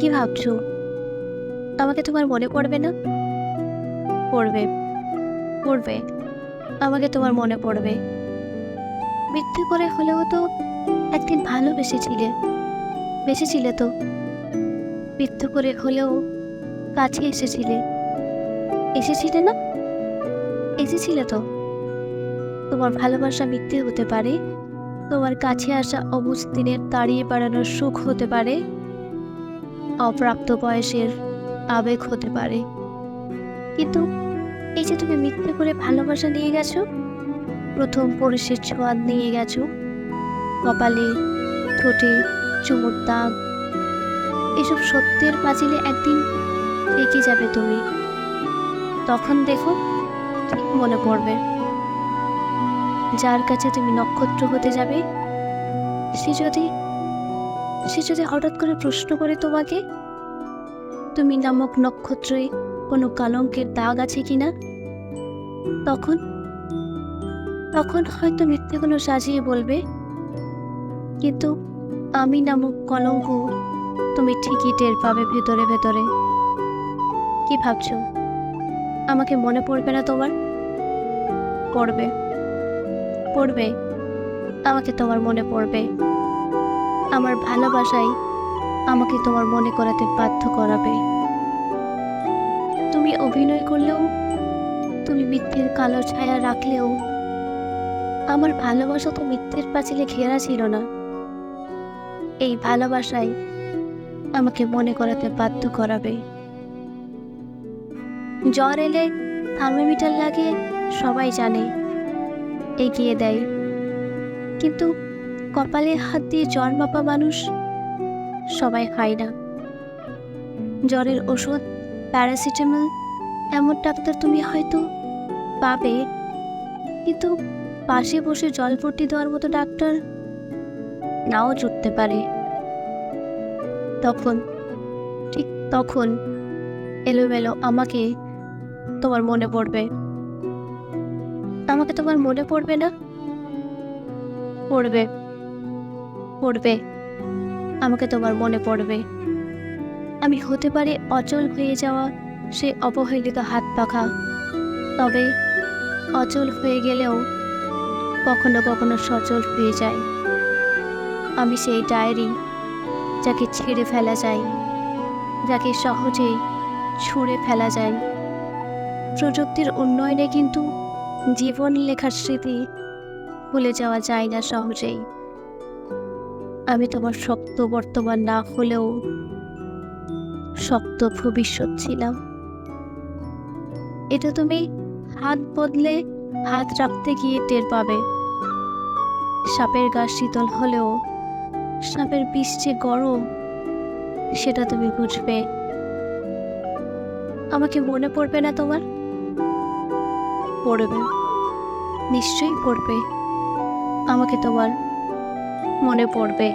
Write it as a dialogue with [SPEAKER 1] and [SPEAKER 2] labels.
[SPEAKER 1] কি ভাবছ? আমাকে তোমার মনে পড়বে না? পড়বে পড়বে, আমাকে তোমার মনে পড়বে। মিথ্যে করে হলেও তো একদিন ভালোবেসেছিলে বেসেছিলে তো। মিথ্যে করে হলেও কাছে এসেছিলে। এসেছিলে না? এসেছিলে তো। তোমার ভালোবাসা মিথ্যে হতে পারে, তোমার কাছে আসা অবুঝ দিনের তাড়িয়ে বেড়ানোর সুখ হতে পারে। অপ্রাপ্ত বয়সের আবেগ হতে পারে। কিন্তু এই যে তুমি মিথ্যে করে ভালোবাসা নিয়ে গেছো, প্রথম পরিশের ছোঁয়াদ নিয়ে গেছো, কপালে ঠোঁটে চুমুর দাগ, এসব সত্যের পাঁচিলে একদিন থেকে যাবে তুমি। তখন দেখো ঠিক মনে পড়বে। যার কাছে তুমি নক্ষত্র হতে যাবে, সে যদি সে যদি হঠাৎ করে প্রশ্ন করে তোমাকে, তুমি নামক নক্ষত্রে কোনো কলঙ্কের দাগ আছে কিনা? তখন তখন হয়তো মিথ্যেগুলো সাজিয়ে বলবে, কিন্তু আমি নামক কলঙ্ক তুমি ঠিকই টের পাবে ভেতরে ভেতরে। কি ভাবছ? আমাকে মনে পড়বে না তোমার? পড়বে পড়বে। আমাকে তোমার মনে পড়বে। আমার ভালোবাসাই আমাকে তোমার মনে করাতে বাধ্য করাবে। তুমি অভিনয় করলেও, তুমি মিথ্যের কালো ছায়া রাখলেও, আমার ভালোবাসা তো মিথ্যের পাঁচিলে ঘেরা ছিল না। এই ভালোবাসাই আমাকে মনে করাতে বাধ্য করাবে। জ্বর এলে থার্মোমিটার লাগে সবাই জানে, এগিয়ে দেয়। কিন্তু কপালে হাত দিয়ে জ্বর মাপা মানুষ সবাই হয় না। জ্বরের ওষুধ, প্যারাসিটামল, এমন ডাক্তার তুমি হয়তো পাবে। কিন্তু পাশে বসে জলপট্টি দেওয়ার মতো ডাক্তার নাও জুটতে পারে। তখন, ঠিক তখন এলোমেলো আমাকে তোমার মনে পড়বে। আমাকে তোমার মনে পড়বে না? পড়বে। পড়বে। আমাকে তোমার মনে পড়বে। আমি হতে পারি অচল হয়ে যাওয়া সে অবহেলিত হাত পাখা। তবে অচল হয়ে গেলেও কখনো কখনো সচল হয়ে যায়। আমি সেই ডায়েরি যাকে ছেড়ে ফেলা যায়, যাকে সহজেই ছুঁড়ে ফেলা যায়। প্রযুক্তির উন্নয়নে কিন্তু জীবন লেখার স্মৃতি ভুলে যাওয়া যায় না সহজেই। আমি তোমার শক্ত বর্তমান না হলেও শক্ত ভবিষ্যৎ ছিলাম। এটা তুমি হাত বদলে হাত রাখতে গিয়ে টের পাবে। সাপের গা শীতল হলেও, সাপের বিষ যে গরম, সেটা তুমি বুঝবে। আমাকে মনে পড়বে না তোমার? পড়বে। নিশ্চয়ই পড়বে। আমাকে তোমার মনে পড়বে।